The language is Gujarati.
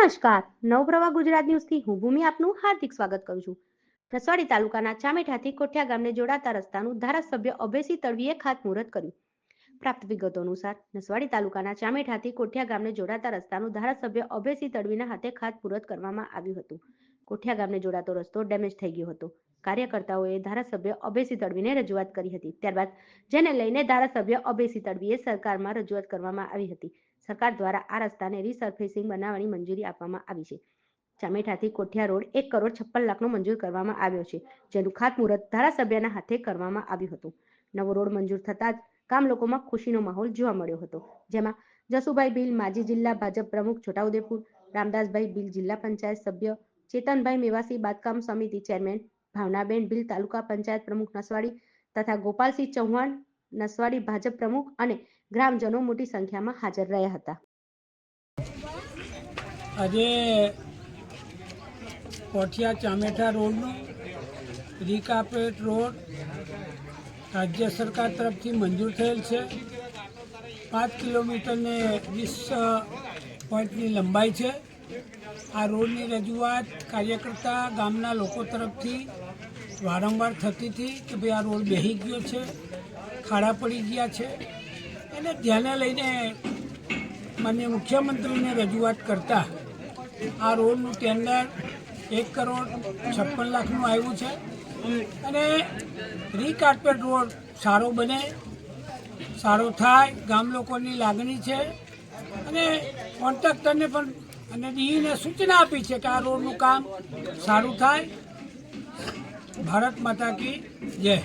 નમસ્કાર. નવપ્રવાહ ગુજરાત ન્યૂઝથી હું ભૂમિ આપનું હાર્દિક સ્વાગત કરું છું. નસવાડી તાલુકાના ચામેઠાથી કોઠિયા ગામને જોડાતા રસ્તાનું ધારાસભ્ય અભયસિંહ તળવીએ ખાતમુહૂર્ત કર્યું. પ્રાપ્ત વિગતો અનુસાર, નસવાડી તાલુકાના ચામેઠાથી કોઠિયા ગામને જોડાતા રસ્તાનું ધારાસભ્ય અભયસિંહ તળવીના હાથે ખાતમુહૂર્ત કરવામાં આવ્યું હતું. કોઠિયા ગામને જોડાતો રસ્તો ડેમેજ થઈ ગયો હતો. કાર્યકર્તાઓએ ધારાસભ્ય અભેસી તડવીને રજૂઆત કરી હતી. ત્યારબાદ જેને લઈને ધારાસભ્ય અભેસી તડવીએ સરકારમાં રજૂઆત કરવામાં આવી હતી. સરકાર દ્વારા આ રસ્તાને રીસર્ફેસિંગ બનાવવાની મંજૂરી આપવામાં આવી છે. ચામેઠાથી કોઠિયા રોડ એક કરોડ છપ્પન લાખનો મંજૂર કરવામાં આવ્યો છે, જેનું ખાતમુહૂર્ત ધારાસભ્યના હાથે કરવામાં આવ્યું હતું. નવો રોડ મંજૂર થતાં જ ગામ લોકોમાં ખુશીનો માહોલ જોવા મળ્યો હતો. જેમાં જસુભાઈ બિલ, માજી જિલ્લા ભાજપ પ્રમુખ છોટાઉદેપુર, રામદાસભાઈ બિલ જિલ્લા પંચાયત સભ્ય ચેતનભાઈ મેવાસી બાંધકામ સમિતિ ચેરમેન, ભાવનાબેન ભીલ તાલુકા પંચાયત પ્રમુખ નસવાડી તથા ગોપાલસિંહ ચૌહાણ નસવાડી ભાજપ પ્રમુખ અને ગ્રામજનો મોટી સંખ્યામાં હાજર રહ્યા હતા. આજે કોઠિયા ચામેઠા રોડનું રીકાપેટ રોડ રાજ્ય સરકાર તરફથી મંજૂર થયેલ છે. પાંચ કિલોમીટરને વીસ પોઈન્ટની લંબાઈ છે. આ રોડની રજૂઆત કાર્યકર્તા ગામના લોકો તરફથી વારંવાર થતી હતી કે ભાઈ આ રોડ બેહી ગયો છે, ખાડા પડી ગયા છે. એને ધ્યાને લઈને માન્ય મુખ્યમંત્રીને રજૂઆત કરતા આ રોડનું ટેન્ડર એક કરોડ છપ્પન લાખનું આવ્યું છે અને રીકાર્પેટ રોડ સારો બને, સારો થાય, ગામ લોકોની લાગણી છે અને કોન્ટ્રાક્ટરને પણ અને ડીઈને સૂચના આપી છે કે આ રોડનું કામ સારું થાય. ભારત માતા કી જય.